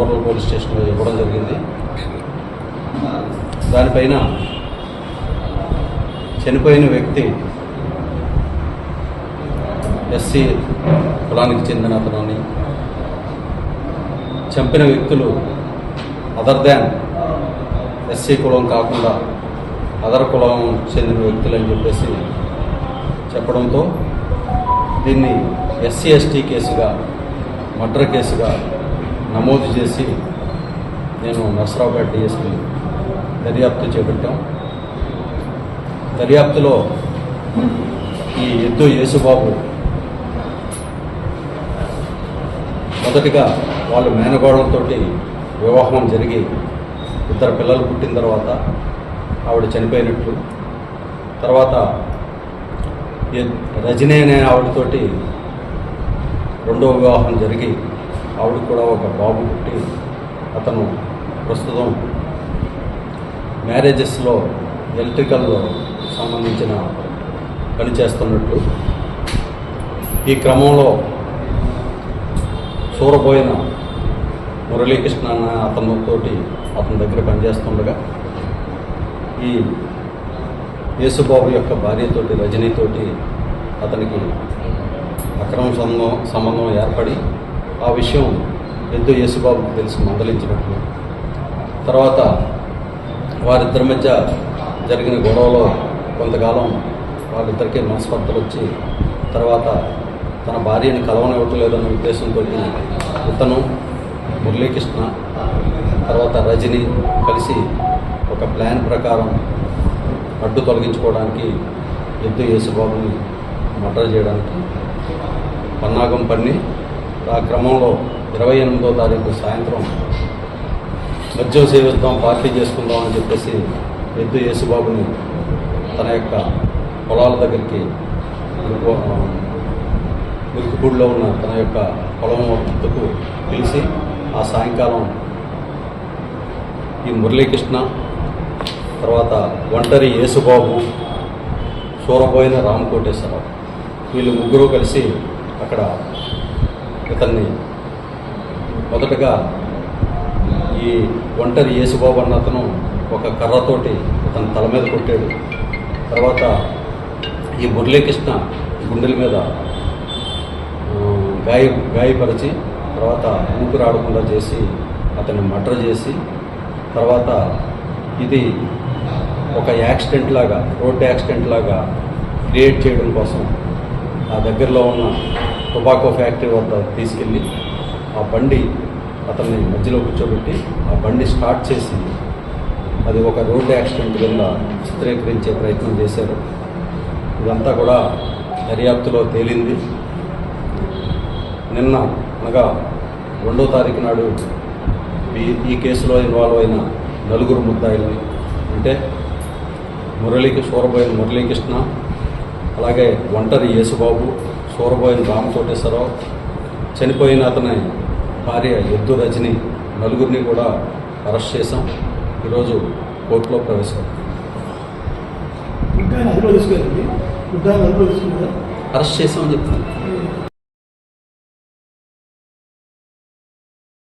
Rural police స్టేషన్లో ఇవ్వడం జరిగింది. దానిపైన చనిపోయిన వ్యక్తి ఎస్సీ కులానికి చెందిన అతనని చంపిన వ్యక్తులు అదర్ దాన్ ఎస్సీ కులం కాకుండా అదర్ కులం చెందిన వ్యక్తులు అని చెప్పేసి చెప్పడంతో దీన్ని ఎస్సీ ఎస్టీ కేసుగా మర్డర్ కేసుగా నమోదు చేసి నేను నర్సరావుపేట డిఎస్పీ దర్యాప్తు చేపట్టాం. దర్యాప్తులో ఈ ఎద్దు యేసుబాబు మొదటిగా వాళ్ళు మేనగోడలతో వివాహం జరిగి ఇద్దరు పిల్లలు పుట్టిన తర్వాత ఆవిడ చనిపోయినట్లు తర్వాత రజనీ అనే ఆవిడతోటి రెండో వివాహం జరిగి ఆవిడ కూడా ఒక బాబు పుట్టి అతను ప్రస్తుతం మ్యారేజెస్లో ఎలక్ట్రికల్ సంబంధించిన పని చేస్తున్నట్లు ఈ క్రమంలో సూరబోయిన మురళీకృష్ణ అన్న అతనితోటి అతని దగ్గర పనిచేస్తుండగా ఈ యేసుబాబు యొక్క భార్యతోటి రజనీతోటి అతనికి అక్రమ సంబంధం సంబంధం ఏర్పడి ఆ విషయం ఎద్దు యేసుబాబుకు తెలిసి మందలించినట్లు. తర్వాత వారిద్దరి మధ్య జరిగిన గొడవలో కొంతకాలం వాళ్ళిద్దరికీ మనస్పర్ధలు వచ్చి తర్వాత తన భార్యని కలవనివ్వట్లేదన్న ఉద్దేశంతో ఇతను మురళీకృష్ణ తర్వాత రజని కలిసి ఒక ప్లాన్ ప్రకారం అడ్డు తొలగించుకోవడానికి ఎద్దు యేసుబాబుని మర్డర్ చేయడానికి పన్నాగం పన్ని ఆ క్రమంలో ఇరవై ఎనిమిదో తారీఖు సాయంత్రం మద్యం సేవిద్దాం పార్టీ చేసుకుందాం అని చెప్పేసి ఎద్దు యేసుబాబుని తన యొక్క పొలాల దగ్గరికి మురికిపూడిలో ఉన్న తన యొక్క పొలం వద్దకు పిలిచి ఆ సాయంకాలం ఈ మురళీకృష్ణ తర్వాత ఒంటరి యేసుబాబు సూరబోయిన రామకోటేశ్వరరావు వీళ్ళు ముగ్గురు కలిసి అక్కడ ఇతన్ని మొదటగా ఈ ఒంటరి యేసుబాబు అన్న అతను ఒక కర్రతోటి అతని తల మీద కొట్టాడు. తర్వాత ఈ మురళీకృష్ణ గుండెల మీద గాయ గాయపరిచి తర్వాత ఊపిరి ఆడకుండా చేసి అతన్ని మటర్ చేసి తర్వాత ఇది ఒక యాక్సిడెంట్ లాగా రోడ్డు యాక్సిడెంట్ లాగా క్రియేట్ చేయడం కోసం ఆ దగ్గరలో ఉన్న టొబాకో ఫ్యాక్టరీ వద్ద తీసుకెళ్ళి ఆ బండి అతన్ని మధ్యలో కూర్చోబెట్టి ఆ బండి స్టార్ట్ చేసి అది ఒక రోడ్డు యాక్సిడెంట్ కింద చిత్రీకరించే ప్రయత్నం చేశారు. ఇదంతా కూడా దర్యాప్తులో తేలింది. నిన్న అనగా రెండో తారీఖు నాడు ఈ ఈ కేసులో ఇన్వాల్వ్ అయిన నలుగురు ముద్దాయిల్ని అంటే మురళీకి సూరబోయిన మురళీకృష్ణ అలాగే ఒంటరి యేసుబాబు సూరబోయిన రామకోటేశ్వరరావు చనిపోయిన అతని భార్య ఎద్దు రజని నలుగురిని కూడా అరెస్ట్ చేశాం. ఈరోజు కోర్టులో ప్రవేశపెట్టాం అరెస్ట్ చేసామని చెప్తున్నాను